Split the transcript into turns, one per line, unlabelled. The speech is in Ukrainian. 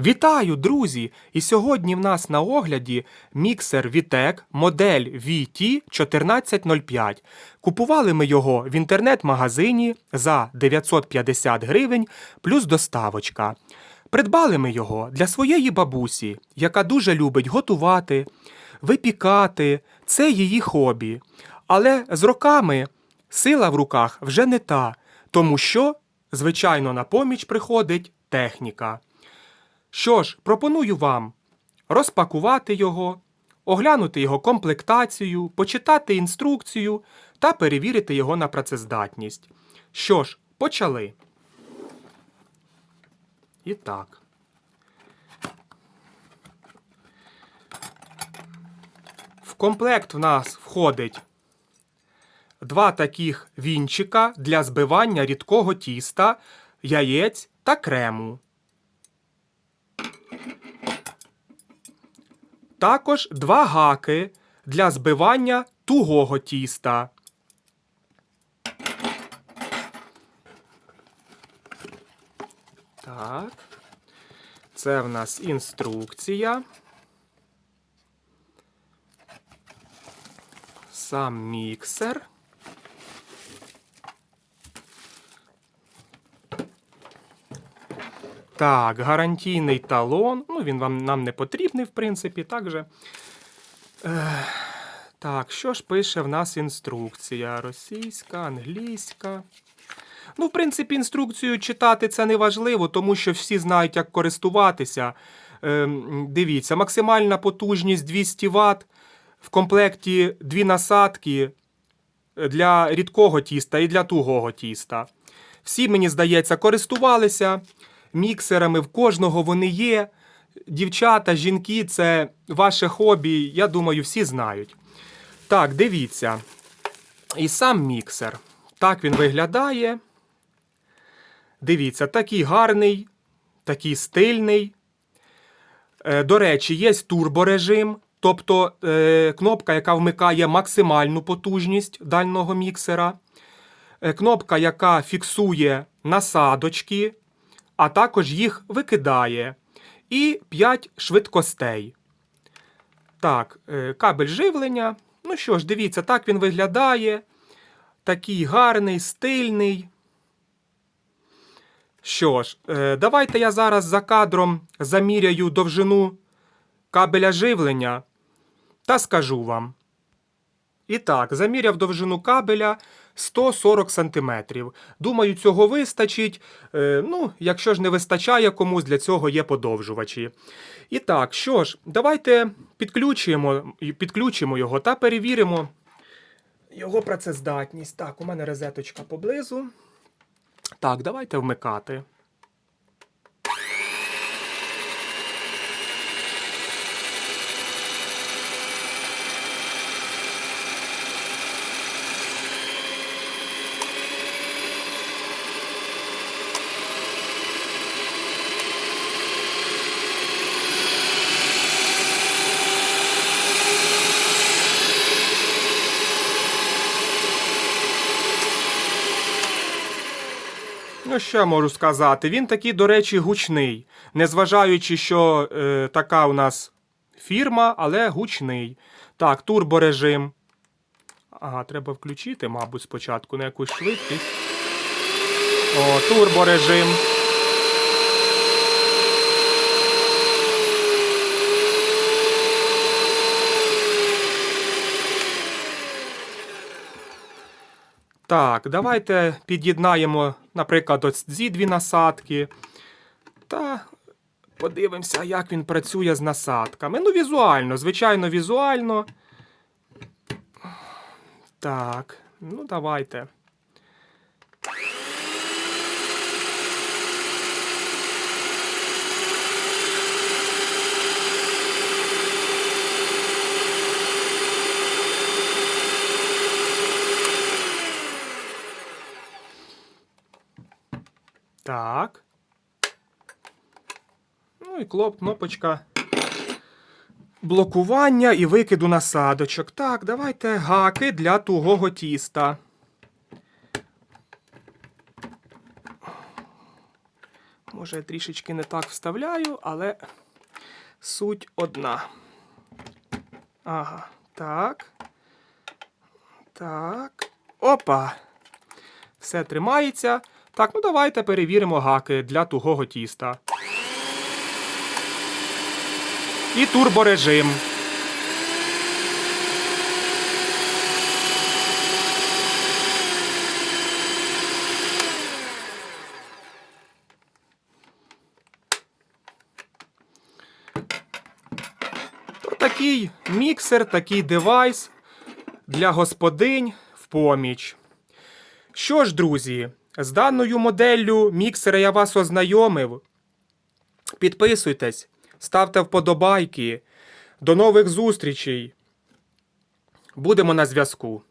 Вітаю, друзі! І сьогодні в нас на огляді міксер Vitek модель VT1405. Купували ми його в інтернет-магазині за 950 гривень плюс доставочка. Придбали ми його для своєї бабусі, яка дуже любить готувати, випікати. Це її хобі. Але з роками сила в руках вже не та, тому що, звичайно, на поміч приходить техніка. Що ж, пропоную вам розпакувати його, оглянути його комплектацію, почитати інструкцію та перевірити його на працездатність. Що ж, почали. І так. В комплект в нас входить два таких вінчика для збивання рідкого тіста, яєць та крему. Також два гаки для збивання тугого тіста. Так. Це в нас інструкція. Сам міксер. Так, гарантійний талон. Ну, він вам нам не потрібний, в принципі, так же. Так, що ж пише в нас інструкція? Російська, англійська. Ну, в принципі, інструкцію читати це не важливо, тому що всі знають, як користуватися. Ем, дивіться, максимальна потужність 200 Вт. В комплекті дві насадки для рідкого тіста і для тугого тіста. Всі, мені здається, користувалися міксерами, в кожного вони є. Дівчата, жінки це ваше хобі, я думаю, всі знають. Так, дивіться. І сам міксер. Так він виглядає. Дивіться, такий гарний, такий стильний. Е, До речі, є турборежим, тобто е, кнопка, яка вмикає максимальну потужність дальнього міксера. Е, Кнопка, яка фіксує насадочки, а також їх викидає. І 5 швидкостей. Так, е, кабель живлення. Ну що ж, дивіться, так він виглядає. Такий гарний, стильний. Що ж, е, давайте я зараз за кадром заміряю довжину кабеля живлення та скажу вам. І так, заміряв довжину кабеля 140 см. Думаю, цього вистачить. Е, ну, якщо ж не вистачає комусь, для цього є подовжувачі. І так, що ж, давайте підключимо, підключимо його та перевіримо його працездатність. Так, у мене розеточка поблизу. Так, давайте вмикати. Ну, що можу сказати? Він такий, до речі, гучний. Незважаючи, що е, така у нас фірма, але гучний. Так, турборежим. Ага, треба включити, мабуть, спочатку на якусь швидкість. О, турборежим. Так, давайте під'єднаємо, наприклад, ось ці дві насадки. Та подивимося, як він працює з насадками. Ну, візуально, звичайно, візуально. Так, ну давайте. Так. Ну і клоп, кнопочка блокування і викиду насадочок. Так, давайте гаки для тугого тіста. Може, я трішечки не так вставляю, але суть одна. Ага, так. Так. Опа. Все тримається. Так, ну давайте перевіримо гаки для тугого тіста. І турборежим. Такий міксер, такий девайс для господинь в поміч. Що ж, друзі, з даною моделлю міксера я вас ознайомив. Підписуйтесь, ставте вподобайки. До нових зустрічей. Будемо на зв'язку.